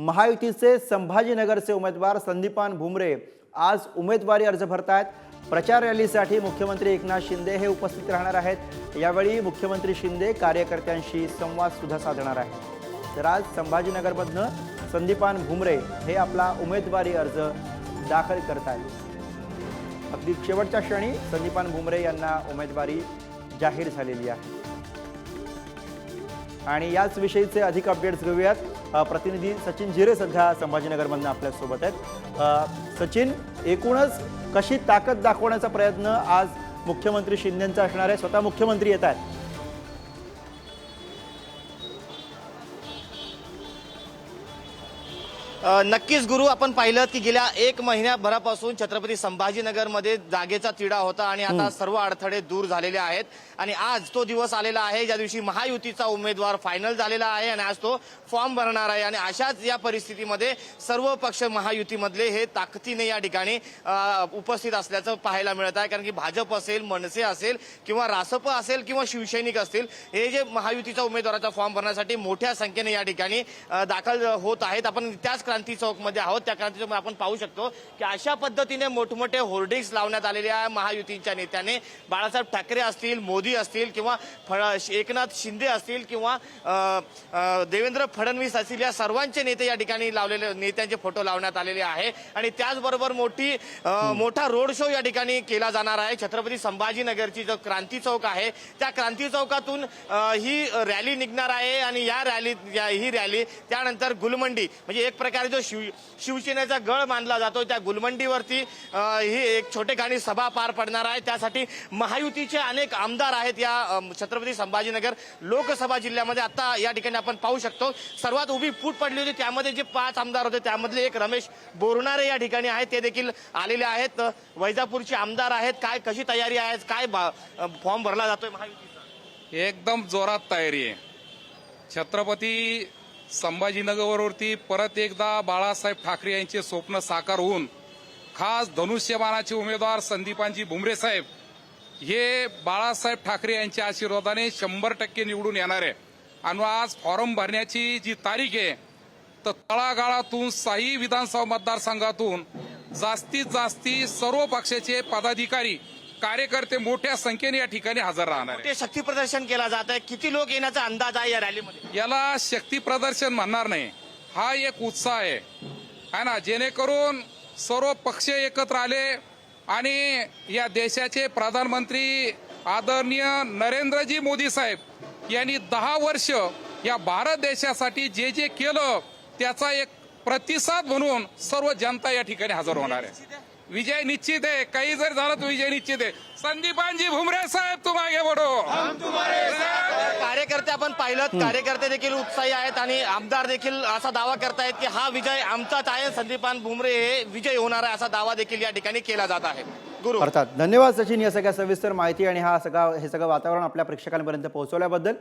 महायुतीचे संभाजीनगरचे उमेदवार संदीपान भुमरे आज उमेदवारी अर्ज भरतायत. प्रचार रॅलीसाठी मुख्यमंत्री एकनाथ शिंदे हे उपस्थित राहणार आहेत. यावेळी मुख्यमंत्री शिंदे कार्यकर्त्यांशी संवाद सुद्धा साधणार आहेत. तर आज संभाजीनगरमधनं संदीपान भुमरे हे आपला उमेदवारी अर्ज दाखल करत अगदी शेवटच्या क्षणी संदीपान भुमरे यांना उमेदवारी जाहीर झालेली आहे. आणि याच विषयीचे अधिक अपडेट्स घेऊयात. प्रतिनिधी सचिन जिरे सध्या संभाजीनगरमधनं आपल्यासोबत आहेत. सचिन एकूणच कशी ताकद दाखवण्याचा प्रयत्न आज मुख्यमंत्री शिंदेंचा असणार आहे? स्वतः मुख्यमंत्री येत आहेत. नक्कीच गुरु आपण पाहिलं की गेल्या एक महिन्याभरापासून छत्रपती संभाजीनगरमध्ये जागेचा तिढा होता आणि आता सर्व अडथळे दूर झालेले आहेत. आणि आज तो दिवस आलेला आहे ज्या दिवशी महायुतीचा उमेदवार फायनल झालेला आहे आणि आज तो फॉर्म भरणार आहे. आणि अशाच या परिस्थितीमध्ये सर्व पक्ष महायुतीमधले हे ताकदीने या ठिकाणी उपस्थित असल्याचं पाहायला मिळत आहे. कारण की भाजप असेल मनसे असेल किंवा रासप असेल किंवा शिवसैनिक असतील हे जे महायुतीचा उमेदवाराचा फॉर्म भरण्यासाठी मोठ्या संख्येने या ठिकाणी दाखल होत आहेत. आपण त्याच क्रांती चौकमध्ये आहोत. त्या क्रांती चौक आपण पाहू शकतो की अशा पद्धतीने मोठमोठे होर्डिंग्स लावण्यात आलेले आहे महायुतीच्या नेत्याने. बाळासाहेब ठाकरे असतील मोदी असतील किंवा फड- एकनाथ शिंदे असतील किंवा देवेंद्र फडणवीस असतील या सर्वांचे नेते या ठिकाणी लावलेले नेत्यांचे फोटो लावण्यात आलेले आहे. आणि त्याचबरोबर मोठी मोठा रोड शो या ठिकाणी केला जाणार आहे. छत्रपती संभाजीनगरची जो क्रांती चौक आहे त्या क्रांती चौकातून ही रॅली निघणार आहे. आणि या रॅली या- ही रॅली त्यानंतर गुलमंडी म्हणजे एक प्रकारे जो शिव शिवसेनेचा गळ मानला जातो त्या गुलमंडीवरती ही एक छोटेखानी सभा पार पडणार आहे. त्यासाठी महायुतीचे अनेक आमदार आहेत या छत्रपती संभाजीनगर लोकसभा जिल्ह्यामध्ये. आता या ठिकाणी आपण पाहू शकतो सर्वात उभी फूट पडली होती. त्यामध्ये जे पाच आमदार होते त्यामधले एक रमेश बोरणारे या ठिकाणी आहेत. ते देखील आलेले आहेत. वैजापूरचे आमदार आहेत. काय कशी तयारी आहे? काय बा- फॉर्म भरला जातोय महायुतीचा? एकदम जोरात तयारी आहे. छत्रपती संभाजीनगरवरती परत एकदा बाळासाहेब ठाकरे यांचे स्वप्न साकार होऊन खास धनुष्यबाणाचे उमेदवार संदीपांजी भुमरे साहेब हे बाळासाहेब ठाकरे यांच्या आशीर्वादाने शंभर टक्के निवडून येणार आहे. आणि आज फॉर्म भरण्याची जी तारीख आहे तर तळागाळातून साई विधानसभा मतदारसंघातून जास्तीत जास्ती सर्व पक्षाचे पदाधिकारी कार्यकर्ते मोठ्या संख्येने या ठिकाणी हजर राहणार आहे ते शक्ती प्रदर्शन केला जात आहे. किती लोक येण्याचा अंदाज आहे या रॅलीमध्ये? याला शक्ती प्रदर्शन म्हणणार नाही. हा एक उत्साह आहे. है ना? जेणेकरून सर्व पक्ष एकत्र आले आणि या देशाचे प्रधानमंत्री आदरणीय नरेंद्रजी मोदी साहेब यांनी दहा वर्ष या भारत देशासाठी जे जे केलं त्याचा एक प्रतिसाद म्हणून सर्व जनता या ठिकाणी हजर होणार आहे. विजय निश्चित आहे. काही जर झालं तर विजय निश्चित आहे. संदीपानजी भुमरे साहेब तुम आगे बढो कार्यकर्ते आपण पाहिलं कार्यकर्ते देखील उत्साही आहेत आणि आमदार देखील असा दावा करतायत की हा विजय आमचाच आहे. संदीपान भुमरे हे विजय होणार आहे असा दावा देखील या ठिकाणी केला जात आहे. गुरु. अर्थात धन्यवाद सचिन या सगळ्या सविस्तर माहिती आणि हा सगळा हे सगळं वातावरण आपल्या प्रेक्षकांपर्यंत पोहोचवल्याबद्दल.